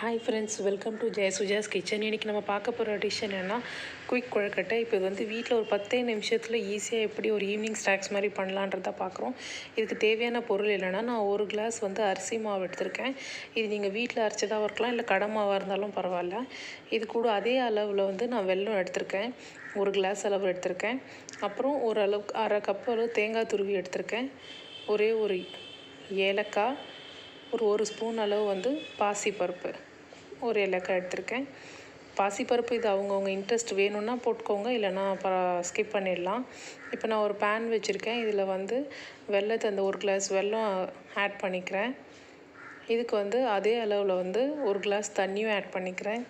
Hi friends welcome to ஜெய Suja's kitchen இன்றைக்கி நம்ம பார்க்க போகிற டிஷ் என்னென்னா குயிக் குழக்கட்டை. இப்போ இது வந்து வீட்டில் ஒரு பத்தே நிமிஷத்தில் ஈஸியாக எப்படி ஒரு ஈவினிங் ஸ்நாக்ஸ் மாதிரி பண்ணலான்றதை பார்க்குறோம். இதுக்கு தேவையான பொருள் இல்லைன்னா நான் ஒரு கிளாஸ் வந்து அரிசி மாவு எடுத்திருக்கேன். இது நீங்கள் வீட்டில் அரைச்சதாக இருக்கலாம் இல்லை கடை மாவாக இருந்தாலும் பரவாயில்ல. இது கூட அதே அளவில் வந்து நான் வெல்லம் எடுத்திருக்கேன். ஒரு கிளாஸ் அளவு எடுத்திருக்கேன். அப்புறம் ஒரு அளவுக்கு அரை கப் அளவு தேங்காய் துருவி எடுத்திருக்கேன். ஒரே ஒரு ஏலக்காய் ஒரு ஒரு ஸ்பூன் அளவு வந்து பாசிப்பருப்பு. ஒரு ஏலக்காய் எடுத்திருக்கேன். பாசிப்பருப்பு இது அவங்கவுங்க இன்ட்ரெஸ்ட் வேணும்னா போட்டுக்கோங்க. இல்லைன்னா ஸ்கிப் பண்ணிடலாம். இப்போ நான் ஒரு பேன் வச்சுருக்கேன். இதில் வந்து வெள்ளத்தை அந்த ஒரு கிளாஸ் வெல்லம் ஆட் பண்ணிக்கிறேன். இதுக்கு வந்து அதே அளவில் வந்து ஒரு கிளாஸ் தண்ணியும் ஆட் பண்ணிக்கிறேன்.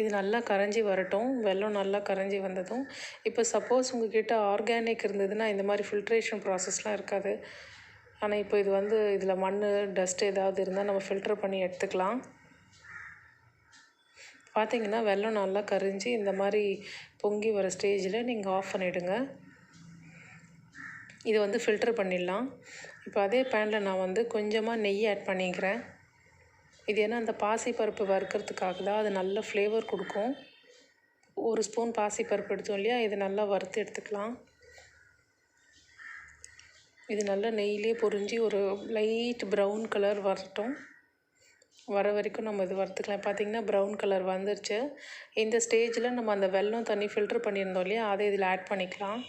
இது நல்லா கரைஞ்சி வரட்டும். வெல்லம் நல்லா கரைஞ்சி வந்ததும். இப்போ சப்போஸ் உங்ககிட்ட ஆர்கானிக் இருந்ததுன்னா இந்த மாதிரி ஃபில்ட்ரேஷன் ப்ராசஸ்லாம் இருக்காது. ஆனால் இப்போ இது வந்து இதில் மண் டஸ்ட் ஏதாவது இருந்தால் நம்ம ஃபில்டர் பண்ணி எடுத்துக்கலாம். பார்த்தீங்கன்னா வெள்ளம் நல்லா கரிஞ்சு இந்த மாதிரி பொங்கி வர ஸ்டேஜில் நீங்கள் ஆஃப் பண்ணிவிடுங்க இதை வந்து ஃபில்டர் பண்ணிடலாம். இப்போ அதே பேனில் நான் வந்து கொஞ்சமாக நெய் ஆட் பண்ணிக்கிறேன். இது ஏன்னா அந்த பாசிப்பருப்பு வறுக்கிறதுக்காக தான் அது நல்ல ஃப்ளேவர் கொடுக்கும். ஒரு ஸ்பூன் பாசிப்பருப்பு எடுத்தோம் இல்லையா இது நல்லா வறுத்து எடுத்துக்கலாம். இது நல்லா நெய்யிலே பொரிஞ்சு ஒரு லைட் ப்ரௌன் கலர் வரட்டும். வர வரைக்கும் நம்ம இது வறுத்துக்கலாம். பார்த்திங்கன்னா ப்ரௌன் கலர் வந்துருச்சு. இந்த ஸ்டேஜில் நம்ம அந்த வெல்லம் தண்ணி ஃபில்ட்ரு பண்ணியிருந்தோம் இல்லையா? அதை இதில் ஆட் பண்ணிக்கலாம்.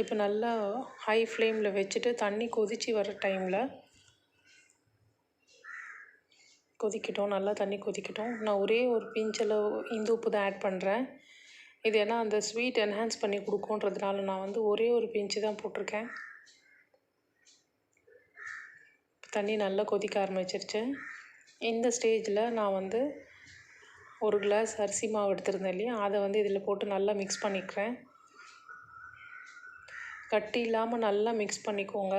இப்போ நல்லா ஹை ஃப்ளேமில் வச்சுட்டு தண்ணி கொதித்து வர டைமில் கொதிக்கட்டும். நல்லா தண்ணி கொதிக்கட்டும். நான் ஒரே ஒரு பிஞ்சளவு இந்து உப்பு தான் ஆட் பண்ணுறேன் இது ஏன்னா அந்த ஸ்வீட் என்ஹான்ஸ் பண்ணி கொடுக்குன்றதுனால நான் வந்து ஒரே ஒரு பிஞ்சு தான் போட்டிருக்கேன். தண்ணி நல்லா கொதிக்க ஆரம்பிச்சிருச்சு. இந்த ஸ்டேஜில் நான் வந்து ஒரு கிளாஸ் அரிசி மாவு எடுத்திருந்தேன் இல்லையா? அதை வந்து இதில் போட்டு நல்லா மிக்ஸ் பண்ணிக்கிறேன் கட்டி இல்லாமல் நல்லா மிக்ஸ் பண்ணிக்கோங்க.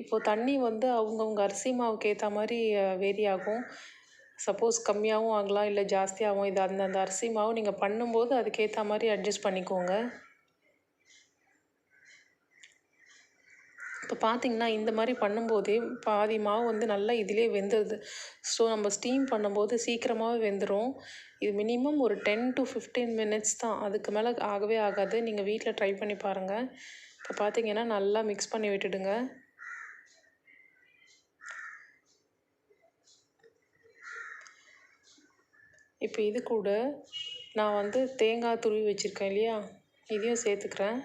இப்போது தண்ணி வந்து அவங்கவுங்க அரிசி மாவுக்கு ஏற்ற மாதிரி வேரி ஆகும் சப்போஸ் கம்மியாகவும் ஆகலாம் இல்லை ஜாஸ்தியாகவும் இது அந்தந்த அரிசி மாவு நீங்கள் பண்ணும்போது அதுக்கேற்ற மாதிரி அட்ஜஸ்ட் பண்ணிக்கோங்க. இப்போ பார்த்தீங்கன்னா இந்த மாதிரி பண்ணும்போதே பாதி மாவு வந்து நல்லா இதிலே வெந்துடுது ஸோ நம்ம ஸ்டீம் பண்ணும்போது சீக்கிரமாகவே வெந்துடும் இது மினிமம் ஒரு டென் டு ஃபிஃப்டீன் மினிட்ஸ் தான். அதுக்கு மேலே ஆகவே ஆகாது. நீங்கள் வீட்டில் ட்ரை பண்ணி பாருங்கள் இப்போ பார்த்தீங்கன்னா நல்லா மிக்ஸ் பண்ணி விட்டுடுங்க. இப்போ இது கூட நான் வந்து தேங்காய் துருவி வச்சுருக்கேன் இல்லையா? இதையும் சேர்த்துக்கிறேன்.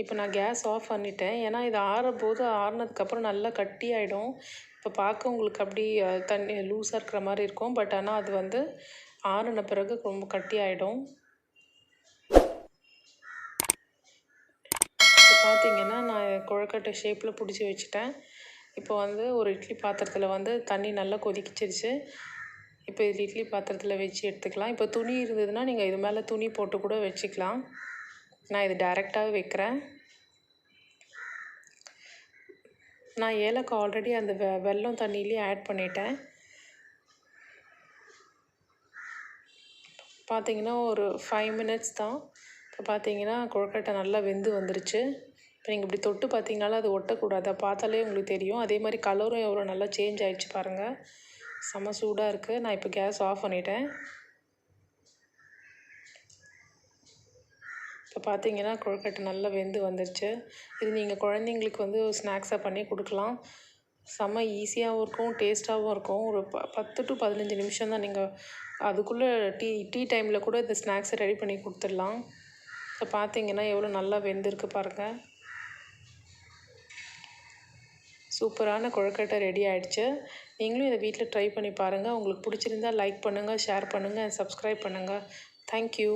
இப்போ நான் கேஸ் ஆஃப் பண்ணிட்டேன். ஏன்னா இது ஆறும்போது ஆறுனதுக்கப்புறம் நல்லா கட்டி ஆகிடும் இப்போ பார்க்க உங்களுக்கு அப்படி தண்ணி லூஸாக இருக்கிற மாதிரி இருக்கும். பட் ஆனால் அது வந்து ஆறுன பிறகு ரொம்ப கட்டி ஆகிடும் இப்போ பார்த்தீங்கன்னா நான் குழக்கட்டை ஷேப்பில் பிடிச்சி வச்சுட்டேன். இப்போ வந்து ஒரு இட்லி பாத்திரத்தில் வந்து தண்ணி நல்லா கொதிக்கிச்சிருச்சு. இப்போ இது இட்லி பாத்திரத்தில் வச்சு எடுத்துக்கலாம். இப்போ துணி இருந்ததுன்னா நீங்கள் இது மேலே துணி போட்டு கூட வச்சுக்கலாம். நான் இது டைரெக்டாகவே வைக்கிறேன். நான் ஏலக்காய் ஆல்ரெடி அந்த வெ வெல்லம் தண்ணியிலே ஆட் பண்ணிட்டேன். பார்த்தீங்கன்னா ஒரு ஃபைவ் மினிட்ஸ் தான். இப்போ பார்த்தீங்கன்னா கொழுக்கட்டை நல்லா வெந்து வந்துருச்சு. இப்போ நீங்கள் இப்படி தொட்டு பார்த்தீங்கனாலும் அது ஒட்டக்கூடாது. பார்த்தாலே உங்களுக்கு தெரியும். அதே மாதிரி கலரும் எவ்வளோ நல்லா சேஞ்ச் ஆகிடுச்சு பாருங்கள் செம்ம சூடாக இருக்குது நான் இப்போ கேஸ் ஆஃப் பண்ணிட்டேன். இப்போ பார்த்தீங்கன்னா கொழுக்கட்டை நல்லா வெந்து வந்துருச்சு. இது நீங்கள் குழந்தைங்களுக்கு வந்து ஸ்நாக்ஸாக பண்ணி கொடுக்கலாம். செம்ம ஈஸியாகவும் இருக்கும் டேஸ்ட்டாகவும் இருக்கும். ஒரு ப பத்து டு பதினஞ்சு நிமிஷம் தான் நீங்கள் அதுக்குள்ளே டீ டீ டைமில் கூட இந்த ஸ்நாக்ஸை ரெடி பண்ணி கொடுத்துடலாம். இப்போ பார்த்தீங்கன்னா எவ்வளோ நல்லா வெந்திருக்கு பாருங்கள் சூப்பரான கொழுக்கட்டை ரெடி ஆகிடுச்சு நீங்களும் இதை வீட்டில் ட்ரை பண்ணி பாருங்கள் உங்களுக்கு பிடிச்சிருந்தா லைக் பண்ணுங்கள் ஷேர் பண்ணுங்கள் சப்ஸ்கிரைப் பண்ணுங்கள் தேங்க்யூ